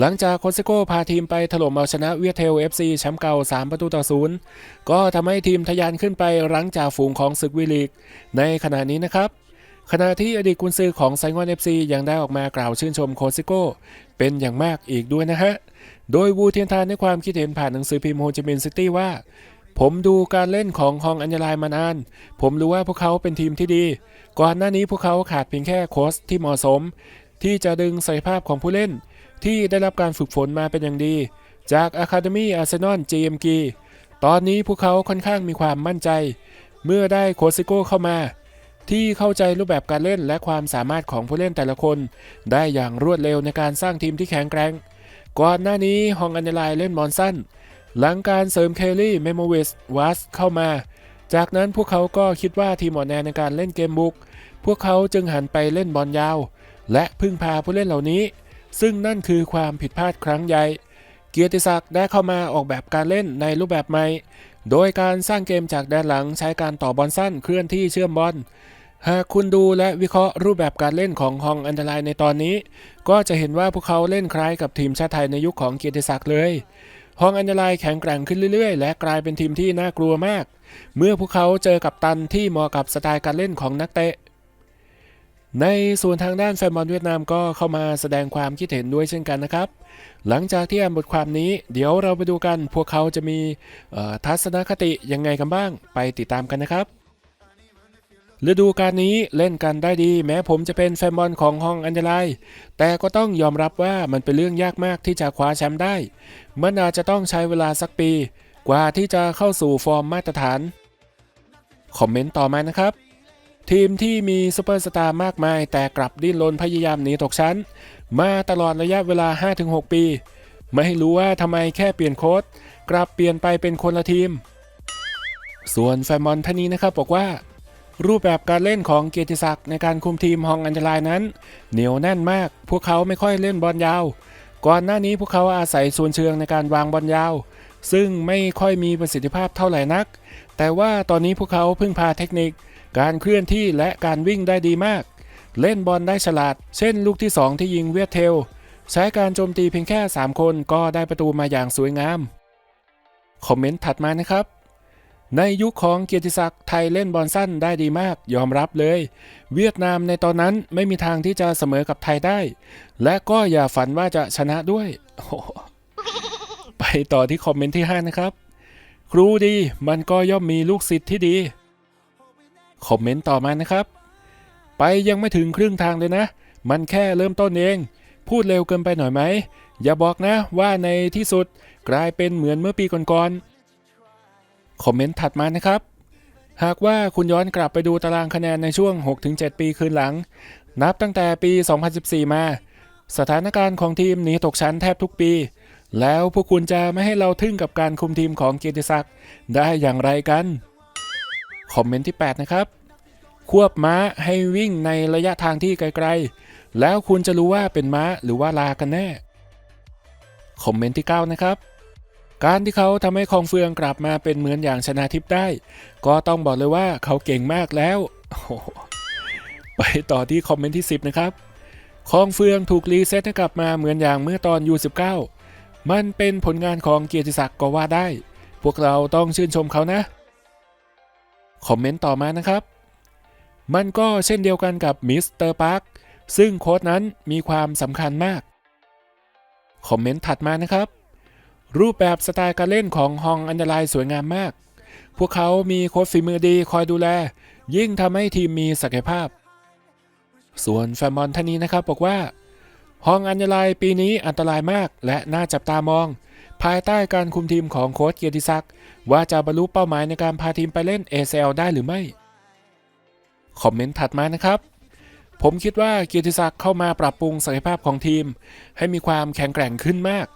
หลังจากโคเซโกพาทีมไปถล่มเอาชนะเวียเทล FC แชมป์เก่า 3 ประตูต่อศูนย์ก็ทำให้ทีมทะยานขึ้นไปรั้งจ่าฝูงของศึกวีลีก ในขณะนี้นะครับ ขณะที่อดีตกุนซือของไซงอน FC ยังได้ออกมากล่าวชื่นชมโคเซโกเป็นอย่างมากอีกด้วยนะฮะ โดยวูเทียนทานในความคิดเห็นผ่านหนังสือพิมพ์โฮจิมินห์ซิตี้ว่า ผมดูการเล่นของฮองอัญญลายมานาน ผมรู้ว่าพวกเขาเป็นทีมที่ดี ก่อนหน้านี้พวกเขาขาดเพียงแค่โค้ชที่เหมาะสม ที่จะดึงศักยภาพของผู้เล่น ที่ได้รับการฝึกฝนมาเป็นอย่างดี จาก Academy Arsenal GMG ตอนนี้พวกเขาค่อนข้างมีความมั่นใจ เมื่อได้โคซิโก้เข้ามา ที่เข้าใจรูปแบบการเล่นและความสามารถของผู้เล่นแต่ละคน ได้อย่างรวดเร็วในการสร้างทีมที่แข็งแกร่งก่อนหน้านี้ฮองอันเดลายเล่นบอลสั้นหลังการเสริมเคลลี่เมโมวิสวัสเข้ามา จากนั้นพวกเขาก็คิดว่าทีมอ่อนแอในการเล่นเกมบุก พวกเขาจึงหันไปเล่นบอลยาว และพึ่งพาผู้เล่นเหล่านี้ ซึ่งนั่นคือความผิดพลาดครั้งใหญ่ เกียรติศักดิ์ได้เข้ามาออกแบบการเล่นในรูปแบบใหม่ โดยการสร้างเกมจากแดนหลังใช้การต่อบอลสั้นเคลื่อนที่เชื่อมบอลหากคุณดูและวิเคราะห์รูปแบบการเล่นของฮองอันตรายในตอนนี้ ก็จะเห็นว่าพวกเขาเล่นคล้ายกับทีมชาติไทยในยุคของเกียรติศักดิ์เลยฮองอันตรายแข็งแกร่งขึ้นเรื่อยๆ และกลายเป็นทีมที่น่ากลัวมาก เมื่อพวกเขาเจอกับตันที่เหมาะกับสไตล์การเล่นของนักเตะ ในส่วนทางด้านแฟนบอลเวียดนามก็เข้ามาแสดงความคิดเห็นด้วยเช่นกันนะครับ หลังจากที่อ่านบทความนี้ เดี๋ยวเราไปดูกันพวกเขาจะมีทัศนคติยังไงกันบ้าง ไปติดตามกันนะครับฤดูกาลนี้เล่นกันได้ดี แม้ผมจะเป็นแฟนบอลของฮองอันเดลายแต่ก็ต้องยอมรับว่ามันเป็นเรื่องยากมากที่จะคว้าแชมป์ได้ มันอาจจะต้องใช้เวลาสักปี กว่าที่จะเข้าสู่ฟอร์มมาตรฐาน คอมเมนต์ต่อมานะครับ ทีมที่มีซูเปอร์สตาร์มากมาย แต่กลับดิ้นรนพยายามหนีตกชั้น มาตลอดระยะเวลา 5-6 ปี ไม่รู้ว่าทำไมแค่เปลี่ยนโค้ดกลับเปลี่ยนไปเป็นคนละทีม ส่วนแฟนบอลท่านนี้นะครับบอกว่า รูปแบบการเล่นของเกียรติศักดิ์ในการคุมทีมฮองอันเดลายนั้น เหนียวแน่นมาก พวกเขาไม่ค่อยเล่นบอลยาว ก่อนหน้านี้พวกเขาอาศัยส่วนเชิงในการวางบอลยาว ซึ่งไม่ค่อยมีประสิทธิภาพเท่าไหร่นัก แต่ว่าตอนนี้พวกเขาพึ่งพาเทคนิค การเคลื่อนที่และการวิ่งได้ดีมาก เล่นบอลได้ฉลาด เช่นลูกที่ 2 ที่ยิงเวียดเทล ใช้การโจมตีเพียงแค่ 3 คนก็ได้ประตูมาอย่างสวยงาม คอมเมนต์ถัดมานะครับ ในยุคของเกียรติศักดิ์ไทยเล่นบอลสั้นได้ดีมาก ยอมรับเลย เวียดนามในตอนนั้นไม่มีทางที่จะเสมอกับไทยได้ และก็อย่าฝันว่าจะชนะด้วยโอ้โหไปต่อที่คอมเมนต์ที่ 5 นะครับ ครูดีมันก็ย่อมมีลูกศิษย์ที่ดี คอมเมนต์ต่อมานะครับ ไปยังไม่ถึงครึ่งทางเลยนะ มันแค่เริ่มต้นเอง พูดเร็วเกินไปหน่อยไหม อย่าบอกนะว่าในที่สุดกลายเป็นเหมือนเมื่อปีก่อนๆ คอมเมนต์ถัดมานะครับ หากว่าคุณย้อนกลับไปดูตารางคะแนนในช่วง 6-7 ปีคืนหลัง นับตั้งแต่ปี 2014 มา สถานการณ์ของทีมหนีตกชั้นแทบทุกปีแล้วพวกคุณจะไม่ให้เราทึ่งกับการคุมทีมของเกียรติศักดิ์ได้อย่างไรกัน คอมเมนต์ที่ 8 นะครับ ควบม้าให้วิ่งในระยะทางที่ไกลๆ แล้วคุณจะรู้ว่าเป็นม้าหรือว่าลากันแน่ คอมเมนต์ที่ 9 นะครับ การที่เขาทำให้คองเฟืองกลับมาเป็นเหมือนอย่างชนะทิพย์ได้ ก็ต้องบอกเลยว่าเขาเก่งมากแล้วโอ้โหไปต่อที่คอมเมนต์ที่ 10 นะครับ คองเฟืองถูกรีเซ็ตให้กลับมาเหมือนอย่างเมื่อตอน U19 มันเป็นผลงานของเกียรติศักดิ์ก็ว่าได้ พวกเราต้องชื่นชมเขานะ คอมเมนต์ต่อมานะครับ มันก็เช่นเดียวกันกับมิสเตอร์ปาร์คซึ่งโค้ดนั้นมีความสำคัญมาก คอมเมนต์ถัดมานะครับ รูปแบบสไตล์การเล่นของฮองอันดไลน์สวยงามมาก พวกเขามีโค้ชฝีมือดีคอยดูแล ยิ่งทำให้ทีมมีศักยภาพ ส่วนแฟนบอลท่านนี้นะครับบอกว่าฮองอันดไลน์ปีนี้อันตรายมากและน่าจับตามอง ภายใต้การคุมทีมของโค้ชเกียรติศักดิ์ว่าจะบรรลุเป้าหมายในการพาทีมไปเล่น ACL ได้หรือไม่ คอมเมนต์ถัดมานะครับ ผมคิดว่าเกียรติศักดิ์เข้ามาปรับปรุงศักยภาพของทีม ให้มีความแข็งแกร่งขึ้นมาก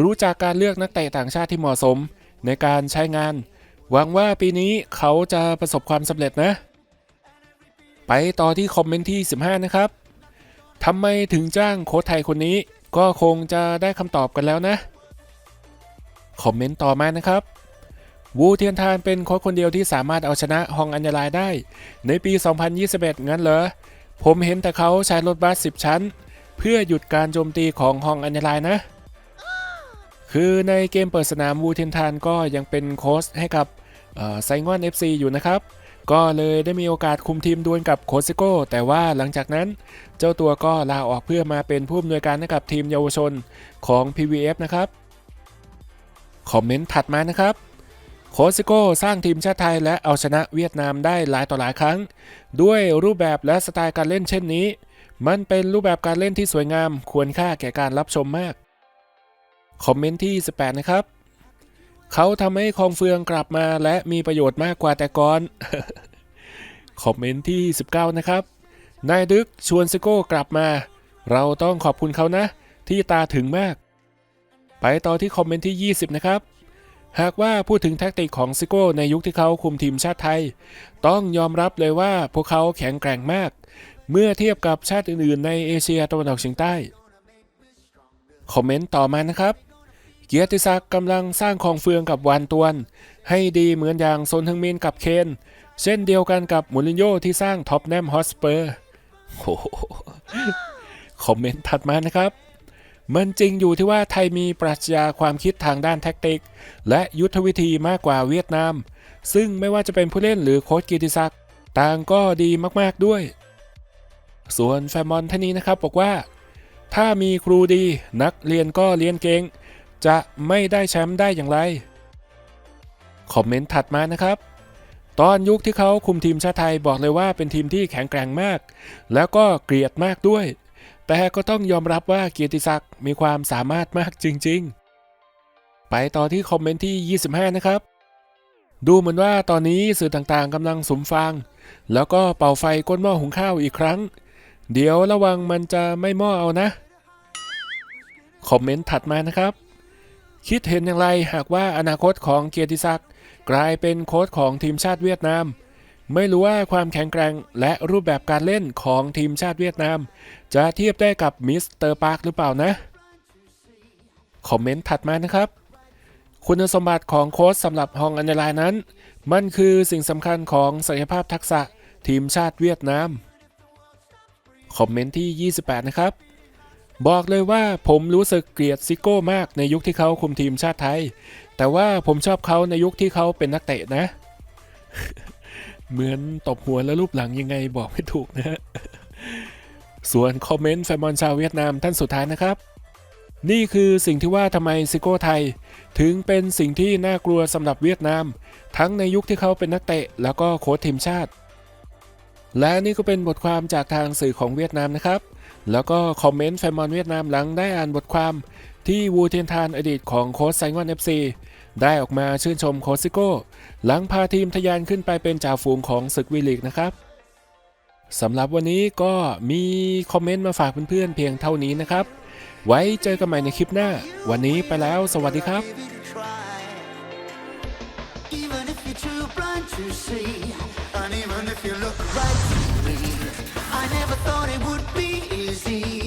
รู้จากการเลือกนักเตะต่างชาติที่เหมาะสม ในการใช้งาน หวังว่าปีนี้เขาจะประสบความสำเร็จนะ ไปต่อที่คอมเมนต์ที่ 15 นะครับทำไมถึงจ้างโค้ชไทยคนนี้ ก็คงจะได้คำตอบกันแล้วนะ คอมเมนต์ต่อมานะครับวูเทียนทานเป็นโค้ชคนเดียวที่สามารถเอาชนะฮองอัญญาลายได้ ในปี 2021 งั้นเหรอ ผมเห็นแต่เขาใช้รถบัส 10 ชั้น เพื่อหยุดการโจมตีของฮองอันยลายนะ คือในเกมเปิดสนามวูเทียนทานก็ยังเป็นโค้ชให้กับไซงอน FC อยู่นะครับ ก็เลยได้มีโอกาสคุมทีมดวลกับโคซิโก้ แต่ว่าหลังจากนั้นเจ้าตัวก็ลาออกเพื่อมาเป็นผู้อำนวยการให้กับทีมเยาวชนของ PVF นะครับ คอมเมนต์ถัดมานะครับโคซิโก้สร้างทีมชาติไทยและเอาชนะเวียดนามได้หลายต่อหลายครั้ง ด้วยรูปแบบและสไตล์การเล่นเช่นนี้ มันเป็นรูปแบบการเล่นที่สวยงาม ควรค่าแก่การรับชมมาก คอมเมนต์ที่ 18 นะครับ เขาทำให้คองเฟืองกลับมาและมีประโยชน์มากกว่าแต่ก่อนคอมเมนต์ที่ 19 นะครับ นายดึกชวนซิโก้กลับมา เราต้องขอบคุณเขานะ ที่ตาถึงมาก ไปต่อที่คอมเมนต์ที่ 20 นะครับ หากว่าพูดถึงแท็กติกของซิโก้ในยุคที่เขาคุมทีมชาติไทย ต้องยอมรับเลยว่าพวกเขาแข็งแกร่งมาก เมื่อเทียบกับชาติอื่นๆ ในเอเชียตะวันออกเฉียงใต้ คอมเมนต์ต่อมานะครับ เกียรติศักดิ์กำลังสร้างของเฟืองกับวานตวน ให้ดีเหมือนอย่างโซนทึงมินกับเคน เช่นเดียวกันกับมูรินโญ่ที่สร้างท็อปแนมฮอสเปอร์โอ้โหคอมเมนต์ถัดมานะครับ มันจริงอยู่ที่ว่าไทยมีปรัชญาความคิดทางด้านแท็กติก และยุทธวิธีมากกว่าเวียดนาม ซึ่งไม่ว่าจะเป็นผู้เล่นหรือโค้ชกิติศักดิ์ต่างก็ดีมากๆด้วย ส่วนแฟมอนท่านนี้นะครับบอกว่า ถ้ามีครูดีนักเรียนก็เรียนเก่งจะไม่ได้แชมป์ได้อย่างไร คอมเมนต์ถัดมานะครับ ตอนยุคที่เขาคุมทีมชาติไทยบอกเลยว่าเป็นทีมที่แข็งแกร่งมาก แล้วก็เกลียดมากด้วย แต่ก็ต้องยอมรับว่าเกียรติศักดิ์มีความสามารถมากจริง ๆ ไปต่อที่คอมเมนต์ที่ 25 นะครับ ดูเหมือนว่าตอนนี้สื่อต่างๆกำลังสุมฟังแล้วก็เป่าไฟก้นหม้อหุงข้าวอีกครั้ง เดี๋ยวระวังมันจะไม่หม้อเอานะ คอมเมนต์ถัดมานะครับ คิดเห็นอย่างไรหากว่าอนาคตของเกียรติศักดิ์กลายเป็นโค้ชของทีมชาติเวียดนาม ไม่รู้ว่าความแข็งแกร่งและรูปแบบการเล่นของทีมชาติเวียดนาม จะเทียบได้กับมิสเตอร์ปาร์คหรือเปล่านะ คอมเมนต์ถัดมานะครับ คุณสมบัติของโค้ชสำหรับฮองอันเดลน์นั้น มันคือสิ่งสำคัญของศักยภาพทักษะทีมชาติเวียดนาม คอมเมนต์ที่ 28 นะครับ บอกเลยว่าผมรู้สึกเกลียดซิโก้มากในยุคที่เขาคุมทีมชาติไทย แต่ว่าผมชอบเขาในยุคที่เขาเป็นนักเตะนะ เหมือนตบหัวแล้วรูปหลังยังไงบอกไม่ถูกนะฮะ ส่วนคอมเมนต์แฟนบอลชาวเวียดนามท่านสุดท้ายนะครับ นี่คือสิ่งที่ว่าทำไมซิโก้ไทย ถึงเป็นสิ่งที่น่ากลัวสำหรับเวียดนาม ทั้งในยุคที่เขาเป็นนักเตะ แล้วก็โค้ชทีมชาติ และนี่ก็เป็นบทความจากทางสื่อของเวียดนามนะครับ แล้วก็คอมเมนต์แฟนบอลเวียดนามหลังได้อ่านบทความที่วูเทียนทานอดีตของโค้ชไซงอนเอฟซี ได้ออกมาชื่นชมโค้ชซิโก้ หลังพาทีมทะยานขึ้นไปเป็นจ่าฝูงของศึกวีลีกนะครับสำหรับวันนี้ก็มีคอมเมนต์มาฝากเพื่อนๆเเพียงเท่านี้นะครับ ไว้เจอกันใหม่ในคลิปหน้า วันนี้ไปแล้ว สวัสดีครับ Even if you're too blind to see, and even if you look right to me, I never thought it would be easy.